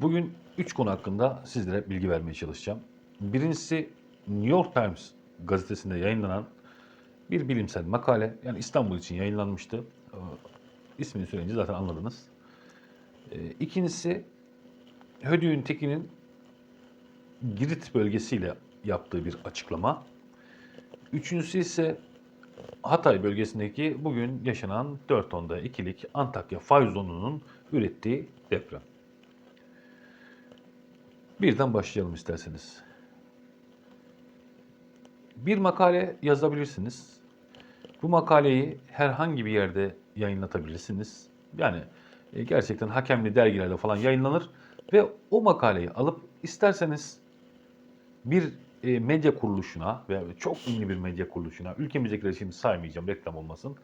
Bugün 3 konu hakkında sizlere bilgi vermeye çalışacağım. Birincisi New York Times gazetesinde yayınlanan bir bilimsel makale. Yani İstanbul için yayınlanmıştı. Ee, İsmini söyleyince zaten anladınız. Ee, İkincisi Hödüğün Tekin'in Girit bölgesiyle yaptığı bir açıklama. Üçüncüsü ise Hatay bölgesindeki bugün yaşanan 4.10'da ikilik Antakya fay zonunun ürettiği deprem. Birden başlayalım isterseniz. Bir makale yazabilirsiniz. Bu makaleyi herhangi bir yerde yayınlatabilirsiniz. Yani e, gerçekten hakemli dergilerde falan yayınlanır ve o makaleyi alıp isterseniz bir e, medya kuruluşuna veya çok ünlü bir medya kuruluşuna, ülkemizdekileri şimdi saymayacağım reklam olmasın,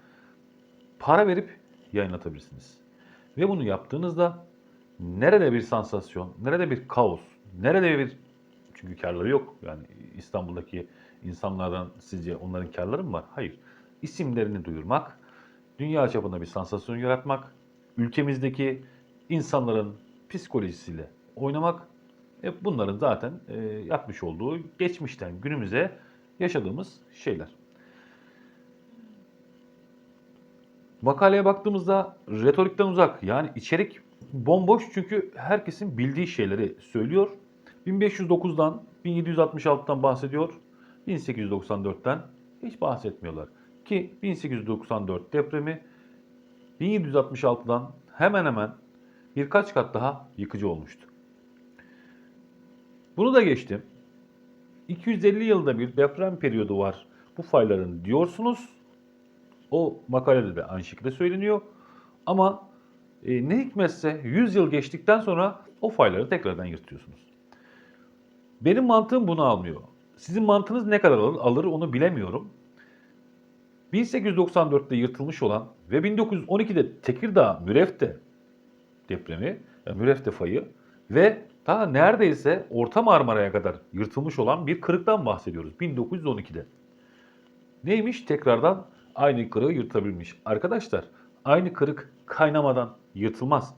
para verip yayınlatabilirsiniz. Ve bunu yaptığınızda nerede bir sansasyon, nerede bir kaos, nerede bir çünkü karları yok. Yani İstanbul'daki insanlardan sizce onların karları mı var? Hayır. İsimlerini duyurmak, dünya çapında bir sansasyon yaratmak, ülkemizdeki insanların psikolojisiyle oynamak e bunların zaten e, yapmış olduğu geçmişten günümüze yaşadığımız şeyler. Makaleye baktığımızda retorikten uzak yani içerik bomboş çünkü herkesin bildiği şeyleri söylüyor. 1509'dan 1766'dan bahsediyor. 1894'ten hiç bahsetmiyorlar. Ki 1894 depremi 1766'dan hemen hemen birkaç kat daha yıkıcı olmuştu. Bunu da geçtim. 250 yılda bir deprem periyodu var bu fayların diyorsunuz. O makalede de aynı şekilde söyleniyor. Ama e, ne hikmetse 100 yıl geçtikten sonra o fayları tekrardan yırtıyorsunuz. Benim mantığım bunu almıyor. Sizin mantığınız ne kadar alır, alır onu bilemiyorum. 1894'te yırtılmış olan ve 1912'de Tekirdağ Mürefte depremi, yani Mürefte fayı ve ta neredeyse Orta Marmara'ya kadar yırtılmış olan bir kırıktan bahsediyoruz 1912'de. Neymiş? Tekrardan aynı kırığı yırtabilmiş. Arkadaşlar aynı kırık kaynamadan yırtılmaz.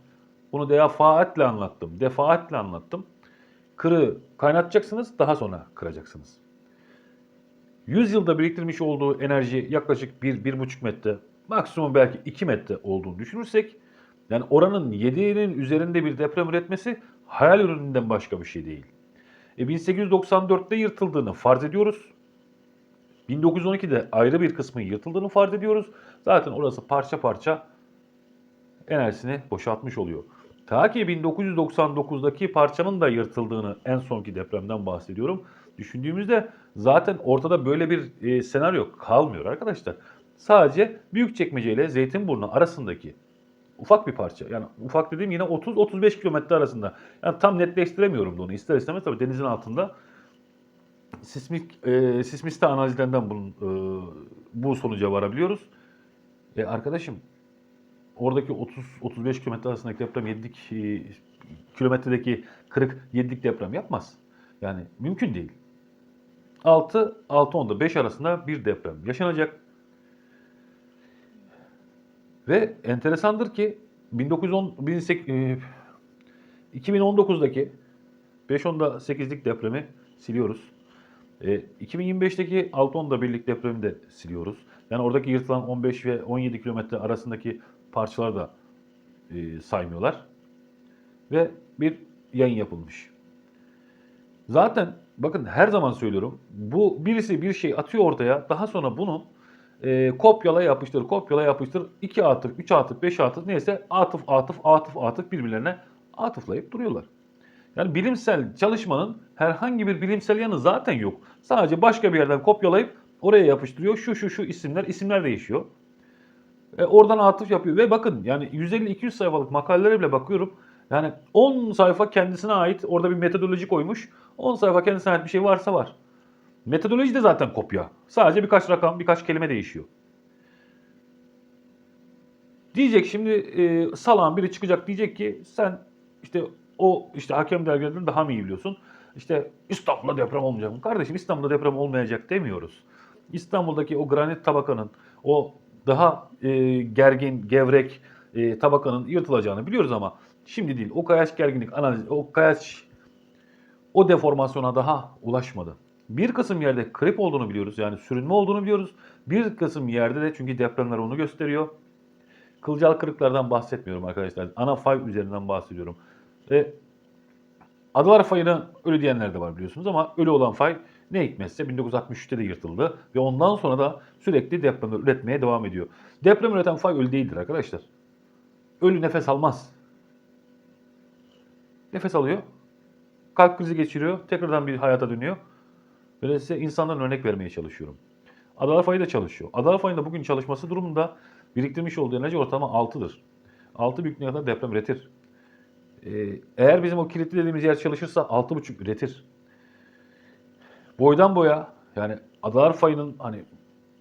Bunu defaatle anlattım. Defaatle anlattım. Kırığı kaynatacaksınız daha sonra kıracaksınız. 100 yılda biriktirmiş olduğu enerji yaklaşık 1-1,5 metre, maksimum belki 2 metre olduğunu düşünürsek, yani oranın 7'nin üzerinde bir deprem üretmesi hayal ürününden başka bir şey değil. E 1894'te yırtıldığını farz ediyoruz. 1912'de ayrı bir kısmı yırtıldığını farz ediyoruz. Zaten orası parça parça enerjisini boşaltmış oluyor. Ta ki 1999'daki parçanın da yırtıldığını en sonki depremden bahsediyorum. Düşündüğümüzde zaten ortada böyle bir e, senaryo kalmıyor arkadaşlar. Sadece Büyükçekmece ile Zeytinburnu arasındaki ufak bir parça. Yani ufak dediğim yine 30-35 kilometre arasında. Yani tam netleştiremiyorum onu. İster istemez tabii denizin altında sismik e, sismiste analizlerinden bunun, e, bu sonuca varabiliyoruz. E, arkadaşım oradaki 30-35 kilometre arasındaki deprem 7'lik e, kilometredeki kırık 7'lik deprem yapmaz. Yani mümkün değil. 6 6 10'da 5 arasında bir deprem yaşanacak. Ve enteresandır ki 1910 18, e, 2019'daki 5-10'da 8'lik depremi siliyoruz. E, 2025'teki 6-10'da birlik depremi de siliyoruz. Yani oradaki yırtılan 15 ve 17 kilometre arasındaki parçalar da e, saymıyorlar. Ve bir yayın yapılmış. Zaten bakın her zaman söylüyorum. Bu birisi bir şey atıyor ortaya. Daha sonra bunu e, kopyala yapıştır, kopyala yapıştır. 2 atıf, 3 atıf, 5 atıf neyse atıf, atıf, atıf, atıf birbirlerine atıflayıp duruyorlar. Yani bilimsel çalışmanın herhangi bir bilimsel yanı zaten yok. Sadece başka bir yerden kopyalayıp oraya yapıştırıyor. Şu şu şu isimler, isimler değişiyor. E, oradan atıf yapıyor ve bakın yani 150-200 sayfalık makalelere bile bakıyorum. Yani 10 sayfa kendisine ait orada bir metodoloji koymuş. 10 sayfa kendisine ait bir şey varsa var. Metodoloji de zaten kopya. Sadece birkaç rakam, birkaç kelime değişiyor. Diyecek şimdi e, salan biri çıkacak diyecek ki sen işte o işte hakem dergilerden daha mı iyi biliyorsun? İşte İstanbul'da deprem olmayacak mı? Kardeşim İstanbul'da deprem olmayacak demiyoruz. İstanbul'daki o granit tabakanın o daha e, gergin, gevrek e, tabakanın yırtılacağını biliyoruz ama Şimdi değil. O kayaç gerginlik analizi, o kayaç o deformasyona daha ulaşmadı. Bir kısım yerde krip olduğunu biliyoruz. Yani sürünme olduğunu biliyoruz. Bir kısım yerde de çünkü depremler onu gösteriyor. Kılcal kırıklardan bahsetmiyorum arkadaşlar. Ana fay üzerinden bahsediyorum. Ve Adalar fayına ölü diyenler de var biliyorsunuz ama ölü olan fay ne hikmetse 1963'te de yırtıldı ve ondan sonra da sürekli deprem üretmeye devam ediyor. Deprem üreten fay ölü değildir arkadaşlar. Ölü nefes almaz. Nefes alıyor. Kalp krizi geçiriyor. Tekrardan bir hayata dönüyor. Böyle size insanların örnek vermeye çalışıyorum. Adalar fayı da çalışıyor. Adalar fayında bugün çalışması durumunda biriktirmiş olduğu enerji ortalama 6'dır. 6 büyüklüğüne kadar deprem üretir. Ee, eğer bizim o kilitli dediğimiz yer çalışırsa 6,5 üretir. Boydan boya yani adalar fayının hani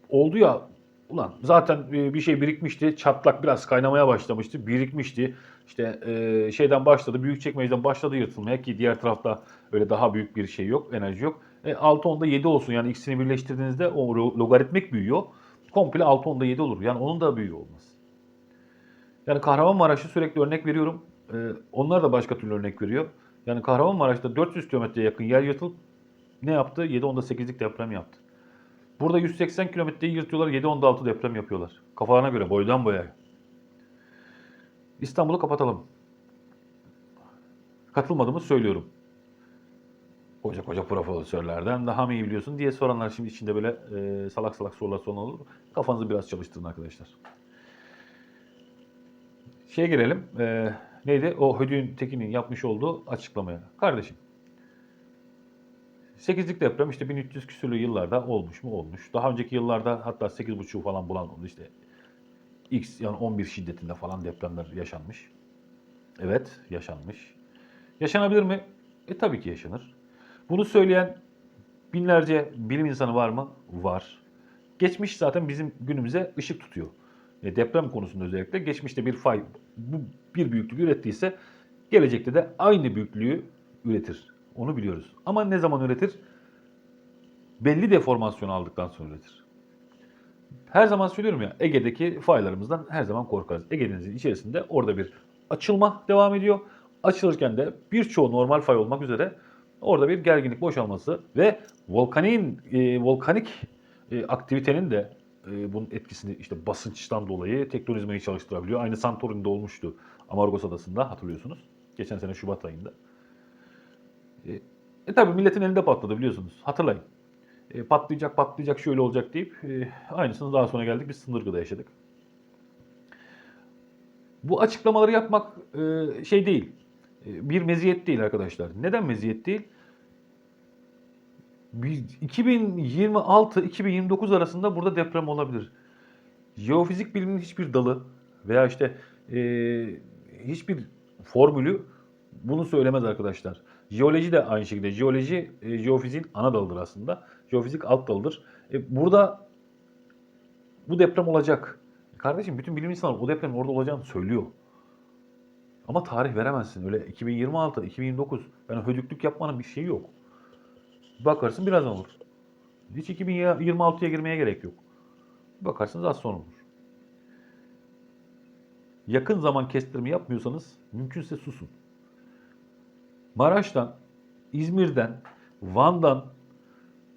oldu ya ulan zaten e, bir şey birikmişti çatlak biraz kaynamaya başlamıştı birikmişti işte e, şeyden başladı büyük çekmeceden başladı yırtılmaya ki diğer tarafta öyle daha büyük bir şey yok enerji yok. E, 6 onda 7 olsun yani ikisini birleştirdiğinizde o lo- logaritmik büyüyor. Komple 6 onda 7 olur yani onun da büyüğü olmaz. Yani Kahramanmaraş'ı sürekli örnek veriyorum. Ee, onlar da başka türlü örnek veriyor. Yani Kahramanmaraş'ta 400 kilometreye yakın yer yırtılıp ne yaptı? 7.10'da 8'lik deprem yaptı. Burada 180 kilometreyi yırtıyorlar, 7.10'da 6 deprem yapıyorlar. Kafalarına göre, boydan boya. İstanbul'u kapatalım. Katılmadığımı söylüyorum. Koca koca profesörlerden daha mı iyi biliyorsun diye soranlar şimdi içinde böyle e, salak salak sorular soran olur. Kafanızı biraz çalıştırın arkadaşlar. Şeye girelim. e, neydi? O Hödü'nün Tekin'in yapmış olduğu açıklamaya. Kardeşim. 8'lik deprem işte 1300 küsürlü yıllarda olmuş mu? Olmuş. Daha önceki yıllarda hatta 8.5'u falan bulan oldu işte. X yani 11 şiddetinde falan depremler yaşanmış. Evet yaşanmış. Yaşanabilir mi? E tabii ki yaşanır. Bunu söyleyen binlerce bilim insanı var mı? Var. Geçmiş zaten bizim günümüze ışık tutuyor. E, deprem konusunda özellikle geçmişte bir fay bu bir büyüklük ürettiyse gelecekte de aynı büyüklüğü üretir. Onu biliyoruz. Ama ne zaman üretir? Belli deformasyon aldıktan sonra üretir. Her zaman söylüyorum ya Ege'deki faylarımızdan her zaman korkarız. Ege Denizi'nin içerisinde orada bir açılma devam ediyor. Açılırken de birçoğu normal fay olmak üzere orada bir gerginlik boşalması ve volkanin e, volkanik e, aktivitenin de e, bunun etkisini işte basınçtan dolayı tektonizmayı çalıştırabiliyor. Aynı Santorini'de olmuştu Amargos Adası'nda hatırlıyorsunuz. Geçen sene Şubat ayında. E, e tabi milletin elinde patladı biliyorsunuz. Hatırlayın. E, patlayacak patlayacak şöyle olacak deyip e, aynısını daha sonra geldik biz Sındırgı'da yaşadık. Bu açıklamaları yapmak e, şey değil. E, bir meziyet değil arkadaşlar. Neden meziyet değil? 2026-2029 arasında burada deprem olabilir. Jeofizik biliminin hiçbir dalı veya işte e, hiçbir formülü bunu söylemez arkadaşlar. Jeoloji de aynı şekilde. Jeoloji e, jeofiziğin ana dalıdır aslında. Jeofizik alt dalıdır. E, burada bu deprem olacak. Kardeşim bütün bilim insanları o depremin orada olacağını söylüyor. Ama tarih veremezsin. Öyle 2026, 2029. Yani hödüklük yapmanın bir şeyi yok. Bakarsın birazdan olur. Hiç 2026'ya girmeye gerek yok. Bakarsınız az sonra olur. Yakın zaman kestirme yapmıyorsanız mümkünse susun. Maraş'tan, İzmir'den, Van'dan,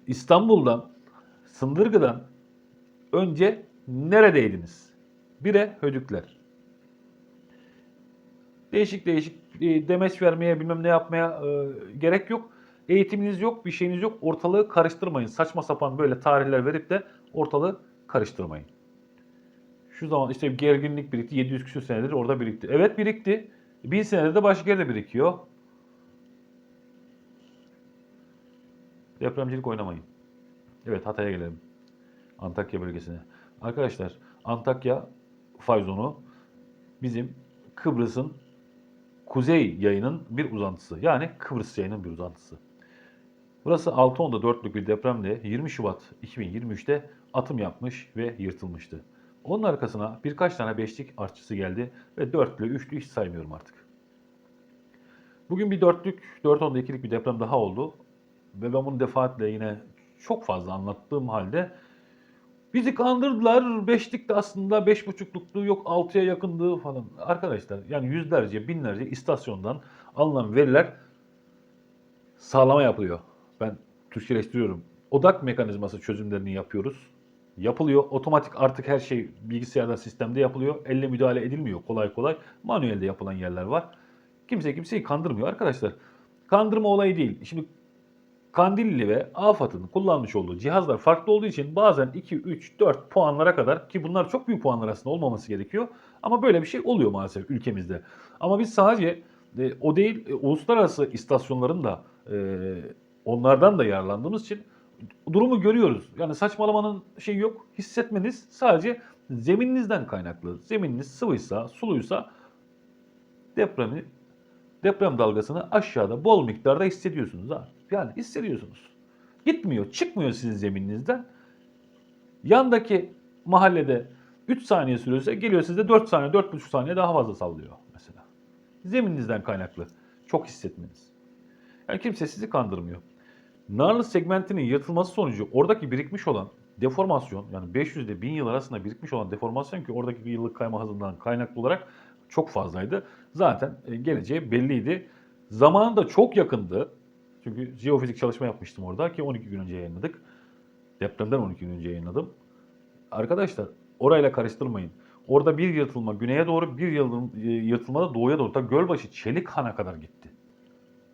İstanbul'dan, Sındırgı'dan önce neredeydiniz? Bire hödükler. Değişik değişik e, demeç vermeye bilmem ne yapmaya e, gerek yok. Eğitiminiz yok, bir şeyiniz yok. Ortalığı karıştırmayın. Saçma sapan böyle tarihler verip de ortalığı karıştırmayın. Şu zaman işte gerginlik birikti. 700 küsur senedir orada birikti. Evet birikti. Bin senedir de başka yerde birikiyor. Depremcilik oynamayın. Evet Hatay'a gelelim. Antakya bölgesine. Arkadaşlar Antakya fay zonu bizim Kıbrıs'ın kuzey yayının bir uzantısı. Yani Kıbrıs yayının bir uzantısı. Burası 6.10'da 4'lük bir depremle 20 Şubat 2023'te atım yapmış ve yırtılmıştı. Onun arkasına birkaç tane beşlik artçısı geldi ve dörtlü, üçlü hiç saymıyorum artık. Bugün bir dörtlük, 4.10'da ikilik bir deprem daha oldu. Ve ben bunu defaatle yine çok fazla anlattığım halde Bizi kandırdılar. Beşlikte aslında beş buçukluktu yok altıya yakındı falan. Arkadaşlar yani yüzlerce binlerce istasyondan alınan veriler sağlama yapılıyor. Ben Türkçeleştiriyorum. Odak mekanizması çözümlerini yapıyoruz. Yapılıyor. Otomatik artık her şey bilgisayarda sistemde yapılıyor. Elle müdahale edilmiyor kolay kolay. Manuelde yapılan yerler var. Kimse kimseyi kandırmıyor arkadaşlar. Kandırma olayı değil. Şimdi Kandilli ve AFAD'ın kullanmış olduğu cihazlar farklı olduğu için bazen 2, 3, 4 puanlara kadar ki bunlar çok büyük puanlar aslında olmaması gerekiyor. Ama böyle bir şey oluyor maalesef ülkemizde. Ama biz sadece e, o değil e, uluslararası istasyonların da e, onlardan da yararlandığımız için durumu görüyoruz. Yani saçmalamanın şeyi yok. Hissetmeniz sadece zemininizden kaynaklı. Zemininiz sıvıysa, suluysa depremi deprem dalgasını aşağıda bol miktarda hissediyorsunuz abi. Yani hissediyorsunuz. Gitmiyor, çıkmıyor sizin zemininizden. Yandaki mahallede 3 saniye sürüyorsa geliyor size 4 saniye, 4,5 saniye daha fazla sallıyor mesela. Zemininizden kaynaklı. Çok hissetmeniz. Yani kimse sizi kandırmıyor. Narlı segmentinin yırtılması sonucu oradaki birikmiş olan deformasyon yani 500 ile 1000 yıl arasında birikmiş olan deformasyon ki oradaki yıllık kayma hızından kaynaklı olarak çok fazlaydı. Zaten e, geleceği belliydi. Zamanı da çok yakındı. Çünkü jeofizik çalışma yapmıştım orada ki 12 gün önce yayınladık. Depremden 12 gün önce yayınladım. Arkadaşlar orayla karıştırmayın. Orada bir yırtılma güneye doğru bir e, yırtılma da doğuya doğru. Ta Gölbaşı Çelikhan'a kadar gitti.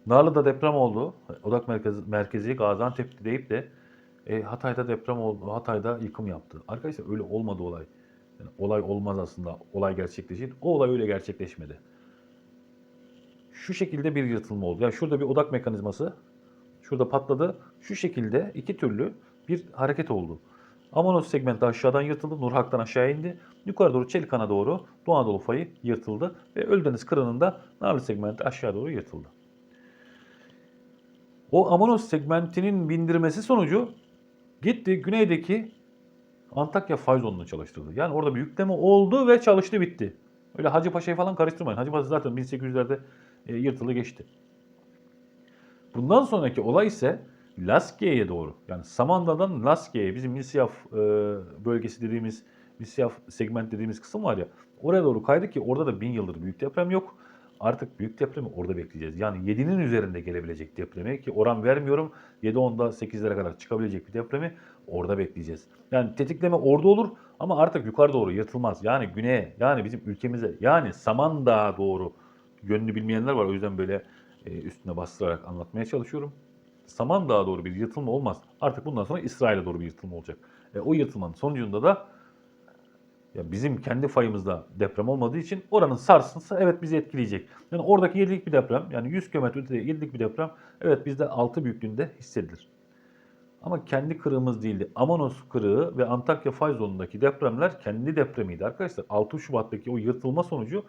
Narlı'da deprem oldu. Odak merkezi, merkezi Gaziantep'te deyip de e, Hatay'da deprem oldu. Hatay'da yıkım yaptı. Arkadaşlar öyle olmadı olay. Yani olay olmaz aslında. Olay gerçekleşir. O olay öyle gerçekleşmedi. Şu şekilde bir yırtılma oldu. Yani şurada bir odak mekanizması şurada patladı. Şu şekilde iki türlü bir hareket oldu. Amanos segmenti aşağıdan yırtıldı. Nurhak'tan aşağı indi. Yukarı doğru Çelikan'a doğru Doğu Anadolu fayı yırtıldı. Ve Ölüdeniz kırınında Narlı segmenti aşağı doğru yırtıldı. O Amanos segmentinin bindirmesi sonucu gitti güneydeki Antakya fay zonunu çalıştırdı. Yani orada bir yükleme oldu ve çalıştı bitti. Öyle Hacı Paşa'yı falan karıştırmayın. Hacı Paşa zaten 1800'lerde e, yırtılı geçti. Bundan sonraki olay ise Laskiye'ye doğru. Yani Samanda'dan Laskiye'ye bizim Misyaf e, bölgesi dediğimiz Misyaf segment dediğimiz kısım var ya. Oraya doğru kaydı ki orada da bin yıldır büyük deprem yok. Artık büyük depremi orada bekleyeceğiz. Yani 7'nin üzerinde gelebilecek depremi ki oran vermiyorum. 7-10'da 8'lere kadar çıkabilecek bir depremi orada bekleyeceğiz. Yani tetikleme orada olur ama artık yukarı doğru yırtılmaz. Yani güneye yani bizim ülkemize yani Samandağ'a doğru yönünü bilmeyenler var. O yüzden böyle e, üstüne bastırarak anlatmaya çalışıyorum. Samandağ'a doğru bir yırtılma olmaz. Artık bundan sonra İsrail'e doğru bir yırtılma olacak. E, o yırtılmanın sonucunda da ya bizim kendi fayımızda deprem olmadığı için oranın sarsıntısı evet bizi etkileyecek. Yani oradaki 7'lik bir deprem yani 100 km ötede 7'lik bir deprem evet bizde 6 büyüklüğünde hissedilir. Ama kendi kırığımız değildi. Amanos kırığı ve Antakya fay zonundaki depremler kendi depremiydi arkadaşlar. 6 Şubat'taki o yırtılma sonucu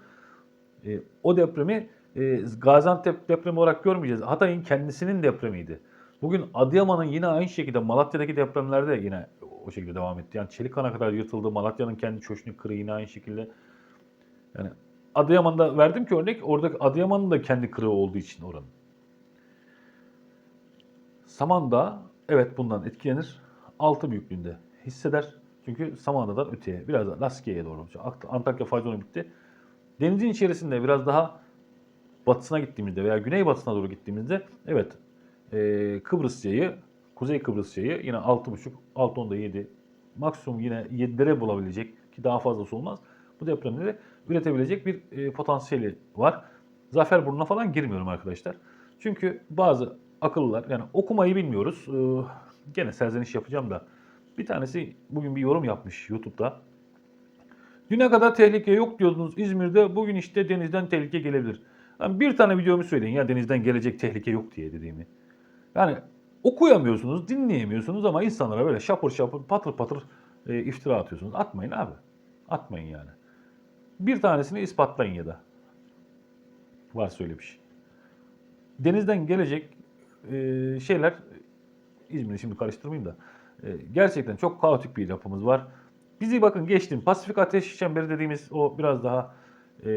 e, o depremi e, Gaziantep depremi olarak görmeyeceğiz. Hatay'ın kendisinin depremiydi. Bugün Adıyaman'ın yine aynı şekilde Malatya'daki depremlerde yine o şekilde devam etti. Yani Çelikhan'a kadar yırtıldı. Malatya'nın kendi çöşnü kırığı yine aynı şekilde. Yani Adıyaman'da verdim ki örnek oradaki Adıyaman'ın da kendi kırığı olduğu için oranın. Samandağ evet bundan etkilenir. 6 büyüklüğünde hisseder. Çünkü Samandağ'dan öteye biraz da Laskiye'ye doğru. Antakya Fayzonu bitti. Denizin içerisinde biraz daha batısına gittiğimizde veya güneybatısına doğru gittiğimizde evet e, Kıbrıs yayı, Kuzey Kıbrıs yayı yine 6.5, 6.10'da 7 maksimum yine 7'lere bulabilecek ki daha fazlası olmaz. Bu depremleri üretebilecek bir e, potansiyeli var. Zaferburnu'na falan girmiyorum arkadaşlar. Çünkü bazı akıllılar yani okumayı bilmiyoruz. Ee, gene serzeniş yapacağım da bir tanesi bugün bir yorum yapmış YouTube'da. Düne kadar tehlike yok diyordunuz İzmir'de. Bugün işte denizden tehlike gelebilir. Yani bir tane videomu söyleyin ya denizden gelecek tehlike yok diye dediğimi. Yani okuyamıyorsunuz, dinleyemiyorsunuz ama insanlara böyle şapır şapır patır patır e, iftira atıyorsunuz. Atmayın abi. Atmayın yani. Bir tanesini ispatlayın ya da. Varsa öyle bir şey. Denizden gelecek e, şeyler İzmir'i şimdi karıştırmayayım da e, gerçekten çok kaotik bir yapımız var. Bizi bakın geçtim. Pasifik Ateş Çemberi dediğimiz o biraz daha e,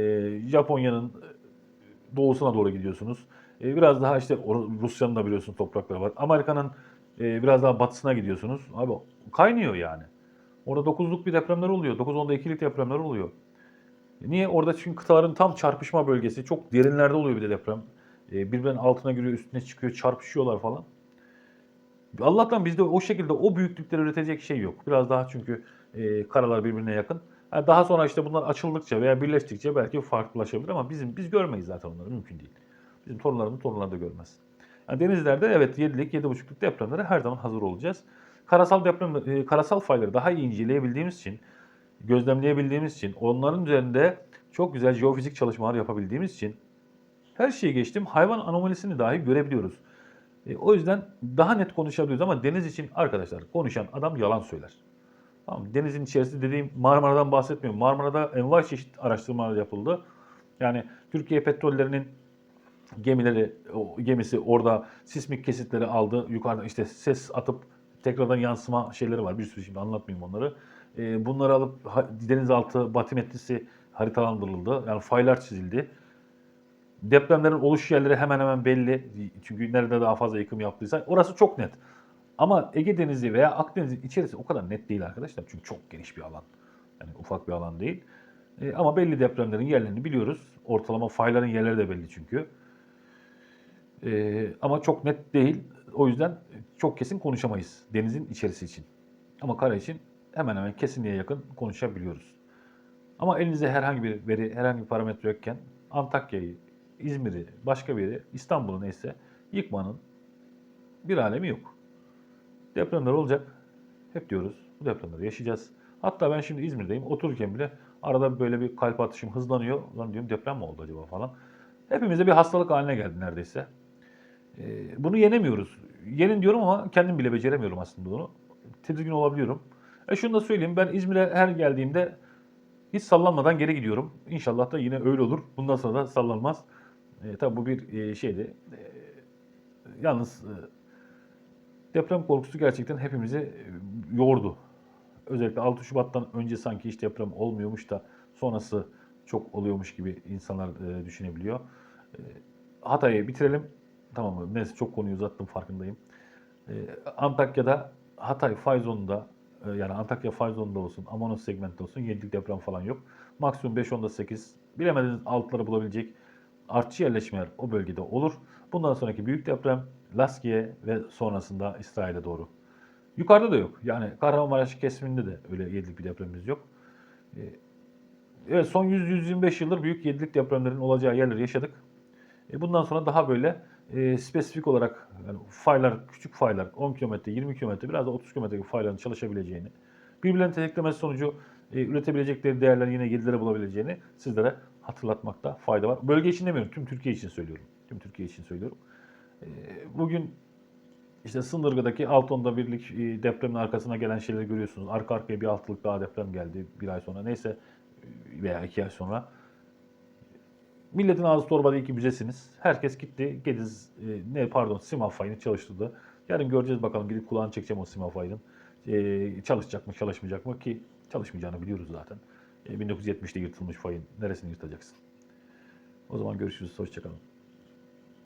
Japonya'nın doğusuna doğru gidiyorsunuz. E, biraz daha işte Rusya'nın da biliyorsun toprakları var. Amerika'nın e, biraz daha batısına gidiyorsunuz. Abi kaynıyor yani. Orada 9'luk bir depremler oluyor. 9-10'da 2'lik depremler oluyor. Niye? Orada çünkü kıtaların tam çarpışma bölgesi. Çok derinlerde oluyor bir de deprem. Ee, birbirinin altına giriyor, üstüne çıkıyor, çarpışıyorlar falan. Allah'tan bizde o şekilde o büyüklükleri üretecek şey yok. Biraz daha çünkü e, karalar birbirine yakın. Ha, daha sonra işte bunlar açıldıkça veya birleştikçe belki farklılaşabilir ama bizim biz görmeyiz zaten onları mümkün değil. Bizim torunlarımız torunlar da görmez. Yani denizlerde evet 7'lik 7.5'luk depremlere her zaman hazır olacağız. Karasal deprem e, karasal fayları daha iyi inceleyebildiğimiz için, gözlemleyebildiğimiz için, onların üzerinde çok güzel jeofizik çalışmalar yapabildiğimiz için her şeyi geçtim hayvan anomalisini dahi görebiliyoruz. E, o yüzden daha net konuşabiliyoruz ama deniz için arkadaşlar konuşan adam yalan söyler. Tamam, denizin içerisinde dediğim Marmara'dan bahsetmiyorum. Marmara'da envai çeşit araştırmalar yapıldı. Yani Türkiye petrollerinin gemileri, gemisi orada sismik kesitleri aldı. Yukarıdan işte ses atıp tekrardan yansıma şeyleri var. Bir sürü şimdi anlatmayayım onları. E, bunları alıp denizaltı batimetrisi haritalandırıldı. Yani faylar çizildi. Depremlerin oluş yerleri hemen hemen belli. Çünkü nerede daha fazla yıkım yaptıysa orası çok net. Ama Ege Denizi veya Akdeniz'in içerisi o kadar net değil arkadaşlar. Çünkü çok geniş bir alan. Yani ufak bir alan değil. E, ama belli depremlerin yerlerini biliyoruz. Ortalama fayların yerleri de belli çünkü. E, ama çok net değil. O yüzden çok kesin konuşamayız denizin içerisi için. Ama kara için hemen hemen kesinliğe yakın konuşabiliyoruz. Ama elinizde herhangi bir veri, herhangi bir parametre yokken Antakya'yı, İzmir'i, başka bir yeri, İstanbul'u neyse yıkmanın bir alemi yok. Depremler olacak. Hep diyoruz. Bu depremleri yaşayacağız. Hatta ben şimdi İzmir'deyim. Otururken bile arada böyle bir kalp atışım hızlanıyor. Lan diyorum deprem mi oldu acaba falan. Hepimize bir hastalık haline geldi neredeyse. Ee, bunu yenemiyoruz. Yenin diyorum ama kendim bile beceremiyorum aslında bunu. Tedirgin olabiliyorum. E şunu da söyleyeyim. Ben İzmir'e her geldiğimde hiç sallanmadan geri gidiyorum. İnşallah da yine öyle olur. Bundan sonra da sallanmaz. E, tabii bu bir e, şeydi. E, yalnız e, deprem korkusu gerçekten hepimizi e, yordu. Özellikle 6 Şubat'tan önce sanki hiç deprem olmuyormuş da sonrası çok oluyormuş gibi insanlar e, düşünebiliyor. E, Hatay'ı bitirelim. Tamam mı? Neyse çok konuyu uzattım farkındayım. E, Antakya'da Hatay fay zonunda e, yani Antakya fay zonunda olsun, Amanos segmentte olsun 7'lik deprem falan yok. Maksimum 5-10'da 8. Bilemediğiniz altları bulabilecek artçı yerleşmeler o bölgede olur. Bundan sonraki büyük deprem Laskiye ve sonrasında İsrail'e doğru. Yukarıda da yok. Yani Kahramanmaraş kesiminde de öyle 7'lik bir depremimiz yok. Ee, Evet son 100-125 yıldır büyük 7'lik depremlerin olacağı yerleri yaşadık. E, Bundan sonra daha böyle e, spesifik olarak yani faylar, küçük faylar 10 kilometre, 20 kilometre, biraz da 30 kilometre fayların çalışabileceğini, birbirlerinin tetiklemesi sonucu e, üretebilecekleri değerler yine 7'lere bulabileceğini sizlere hatırlatmakta fayda var. Bölge için demiyorum, tüm Türkiye için söylüyorum. Tüm Türkiye için söylüyorum. E, Bugün işte Sındırgı'daki 6.10'da birlik e, depremin arkasına gelen şeyleri görüyorsunuz. Arka arkaya bir altılık daha deprem geldi bir ay sonra. Neyse e, veya iki ay sonra. Milletin ağzı torbada iki müzesiniz. Herkes gitti Gediz, e, ne pardon Simaf fayını çalıştırdı. Yarın göreceğiz bakalım gidip kulağını çekeceğim o Simaf fayının. E, çalışacak mı çalışmayacak mı ki çalışmayacağını biliyoruz zaten. E, 1970'te yırtılmış fayın neresini yırtacaksın? O zaman görüşürüz. Hoşçakalın.